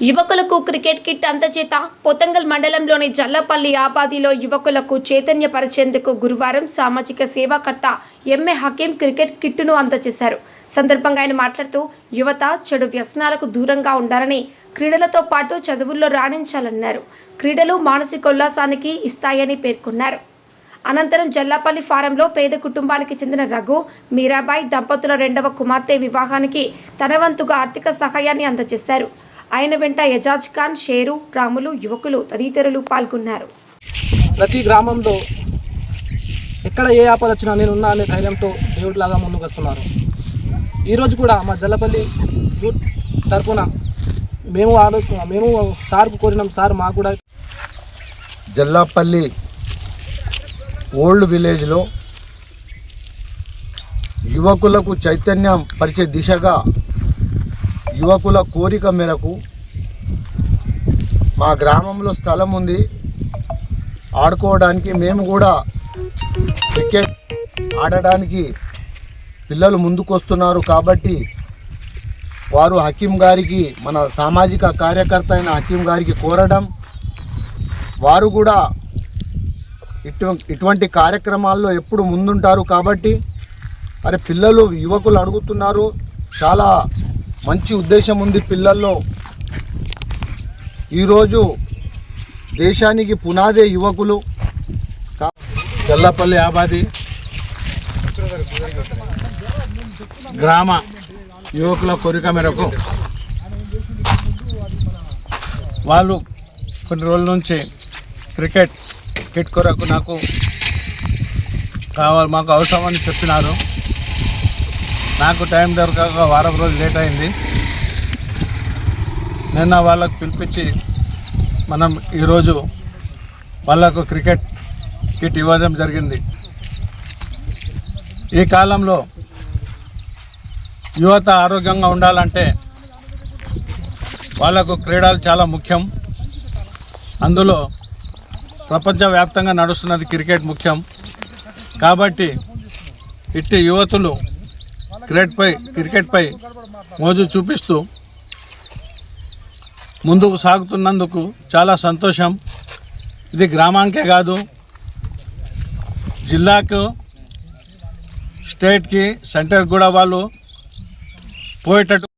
యువకులకు cricket kit అందజేత Pothangal మండలంలోని జల్లపల్లి ఆబాదిలో యువకులకు చైతన్యపరిచేందుకు గురువారం సామాజిక సేవాకర్త ఎంఏ హకీం క్రికెట్ కిట్టును అందజేశారు సందర్భంగా ఆయన మాట్లాడుతూ యువత చెడు వ్యసనాలకు దూరంగా ఉండాలని క్రీడలతో పాటు చదువుల్లో రాణించాలన్నారు. క్రీడలు మానసిక ఉల్లాసానికి ఇస్తాయని పేర్కొన్నారు. అనంతరం జల్లాపల్లి ఫారంలో పేద కుటుంబానికి చెందిన రఘు మీరాబాయి దంపతుల రెండవ కుమార్తె వివాహానికి తన వంతుగా ఆర్థిక సహాయాన్ని అందజేశారు ఆయన వెంట ఎజాజ్ ఖాన్ షేరు రాములు యువకులు తదితరులు పాల్గొన్నారు. ప్రతి గ్రామంలో ఎక్కడ ఏ ఆపద వచ్చినా నేను ఉన్నా అనే ధైర్యంతో దేవుడిలాగా ముందుకు వస్తున్నారు ఈరోజు కూడా మా జల్లపల్లి యూత్ తరపున మేము ఆలో మేము సార్కు కోరినాం సార్ మాకు కూడా జల్లాపల్లి ఓల్డ్ విలేజ్లో యువకులకు చైతన్యం పరిచే దిశగా యువకుల కోరిక మేరకు మా గ్రామంలో స్థలం ఉంది. ఆడుకోవడానికి మేము కూడా క్రికెట్ ఆడడానికి పిల్లలు ముందుకొస్తున్నారు కాబట్టి వారు హకీం గారికి మన సామాజిక కార్యకర్త అయిన హకీం గారికి కోరడం వారు కూడా ఇటు ఇటువంటి కార్యక్రమాల్లో ఎప్పుడు ముందుంటారు కాబట్టి మరి పిల్లలు యువకులు అడుగుతున్నారు. చాలా మంచి ఉద్దేశం ఉంది పిల్లల్లో. ఈరోజు దేశానికి పునాదే యువకులు. కా- జల్లపల్లి ఆబాది గ్రామ యువకుల కోరిక మేరకు వాళ్ళు కొన్ని రోజుల నుంచి క్రికెట్ కిట్ కొరకు నాకు కావాలి మాకు అవసరం అని చెప్పినారు. నాకు టైం దొరకక వారం రోజులు లేట్ అయింది. నిన్న వాళ్ళకు పిలిపించి మనం ఈరోజు వాళ్ళకు క్రికెట్ కిట్ ఇవ్వడం జరిగింది. ఈ కాలంలో యువత ఆరోగ్యంగా ఉండాలంటే వాళ్ళకు క్రీడలు చాలా ముఖ్యం. అందులో ప్రపంచవ్యాప్తంగా నడుస్తున్నది క్రికెట్ ముఖ్యం. కాబట్టి ఇట్టి యువతులు క్రికెట్పై క్రికెట్పై మోజు చూపిస్తూ ముందుకు సాగుతున్నందుకు చాలా సంతోషం. ఇది గ్రామానికే కాదు జిల్లాకు స్టేట్కి సెంటర్ కూడా వాళ్ళు పోయేటట్టు